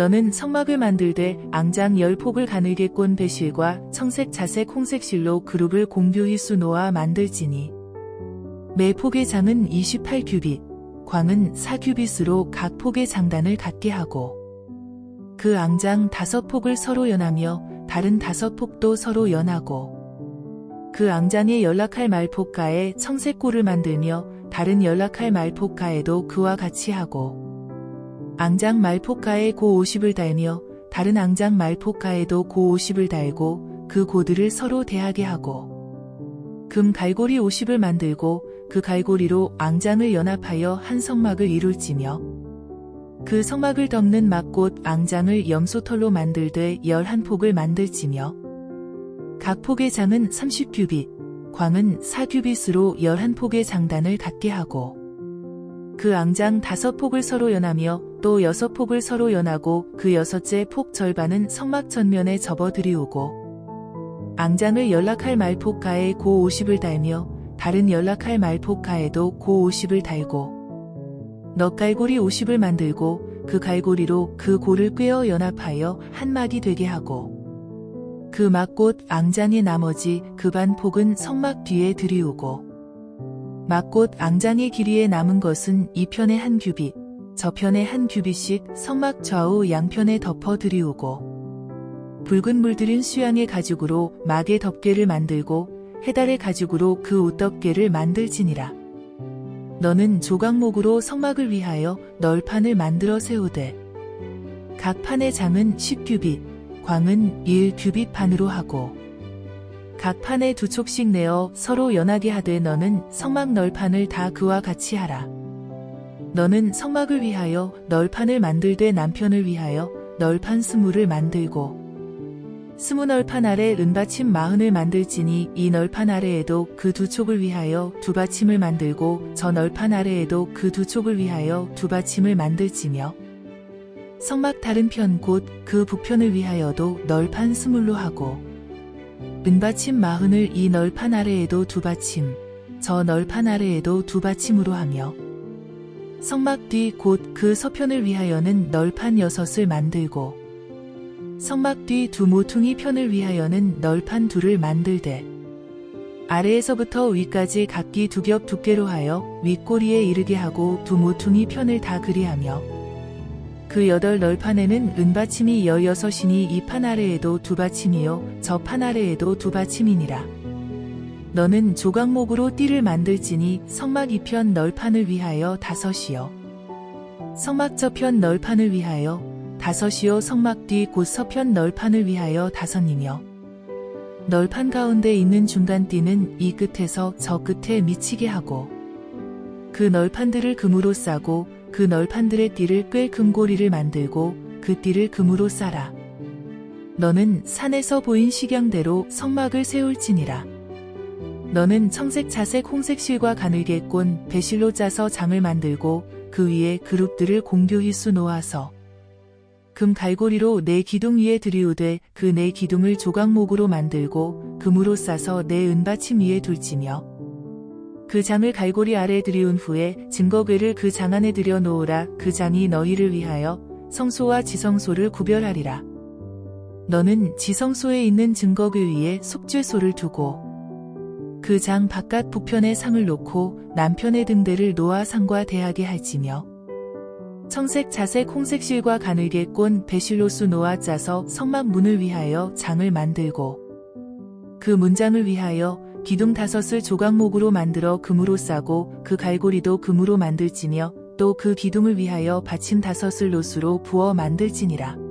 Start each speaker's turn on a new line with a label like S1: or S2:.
S1: 너는 성막을 만들되 앙장 열 폭을 가늘게 꼰 배실과 청색 자색 홍색 실로 그룹을 공교히 수놓아 만들지니. 매 폭의 장은 28규빗, 광은 4규빗으로 각 폭의 장단을 갖게 하고. 그 앙장 다섯 폭을 서로 연하며 다른 다섯 폭도 서로 연하고. 그 앙장에 연락할 말폭가에 청색골을 만들며 다른 연락할 말폭가에도 그와 같이 하고 앙장 말폭가에 고 50을 달며 다른 앙장 말폭가에도 고 50을 달고 그 고들을 서로 대하게 하고 금 갈고리 50을 만들고 그 갈고리로 앙장을 연합하여 한 성막을 이룰지며 그 성막을 덮는 막꽃 앙장을 염소털로 만들되 열한 폭을 만들지며 각 폭의 장은 30규빗, 광은 4규빗으로 열한 폭의 장단을 갖게 하고 그 앙장 다섯 폭을 서로 연하며 또 여섯 폭을 서로 연하고 그 여섯째 폭 절반은 성막 전면에 접어 들이우고 앙장을 연락할 말폭가에 고 50을 달며 다른 연락할 말폭가에도 고 50을 달고 넉갈고리 50을 만들고 그 갈고리로 그 고를 꿰어 연합하여 한 막이 되게 하고 그 막꽃 앙장의 나머지 그 반 폭은 성막 뒤에 들이우고 막꽃 앙장의 길이에 남은 것은 이 편에 한 규빗, 저편에 한 규빗씩 성막 좌우 양편에 덮어 들이우고 붉은 물들인 수양의 가죽으로 막의 덮개를 만들고 해달의 가죽으로 그 옷덮개를 만들지니라. 너는 조각목으로 성막을 위하여 널판을 만들어 세우되 각 판의 장은 10규빗, 광은 1규빗 판으로 하고 각 판에 두 촉씩 내어 서로 연하게 하되 너는 성막 널판을 다 그와 같이 하라. 너는 성막을 위하여 널판을 만들되 남편을 위하여 널판 스물을 만들고 스무 널판 아래 은받침 마흔을 만들지니 이 널판 아래에도 그 두 촉을 위하여 두 받침을 만들고 저 널판 아래에도 그 두 촉을 위하여 두 받침을 만들지며 성막 다른 편 곧 그 북편을 위하여도 널판 스물로 하고 은받침 마흔을 이 널판 아래에도 두 받침 저 널판 아래에도 두 받침으로 하며 성막 뒤 곧 그 서편을 위하여는 널판 여섯을 만들고 성막 뒤 두 모퉁이 편을 위하여는 널판 둘을 만들되 아래에서부터 위까지 각기 두 겹 두께로 하여 윗꼬리에 이르게 하고 두 모퉁이 편을 다 그리하며 그 여덟 널판에는 은받침이 여여섯이니 이 판 아래에도 두 받침이요 저 판 아래에도 두 받침이니라. 너는 조각목으로 띠를 만들지니 성막 이편 널판을 위하여 다섯이요. 성막 저편 널판을 위하여 다섯이요 성막 뒤 곧 서편 널판을 위하여 다섯이며 널판 가운데 있는 중간 띠는 이 끝에서 저 끝에 미치게 하고 그 널판들을 금으로 싸고 그 널판들의 띠를 꿰 금고리를 만들고 그 띠를 금으로 싸라. 너는 산에서 보인 식양대로 성막을 세울지니라. 너는 청색 자색 홍색 실과 가늘게 꼰 배실로 짜서 장을 만들고 그 위에 그룹들을 공교히 수 놓아서 금 갈고리로 내 기둥 위에 들이우되 그 내 기둥을 조각목으로 만들고 금으로 싸서 내 은받침 위에 둘지며 그 장을 갈고리 아래 들이운 후에 증거궤를 그 장 안에 들여 놓으라 그 장이 너희를 위하여 성소와 지성소를 구별하리라. 너는 지성소에 있는 증거궤 위에 속죄소를 두고 그 장 바깥 북편에 상을 놓고 남편의 등대를 놓아 상과 대하게 할지며 청색 자색 홍색 실과 가늘게 꼰 배실로수 놓아 짜서 성막 문을 위하여 장을 만들고 그 문장을 위하여 기둥 다섯을 조각목으로 만들어 금으로 싸고 그 갈고리도 금으로 만들지며 또 그 기둥을 위하여 받침 다섯을 노수로 부어 만들지니라.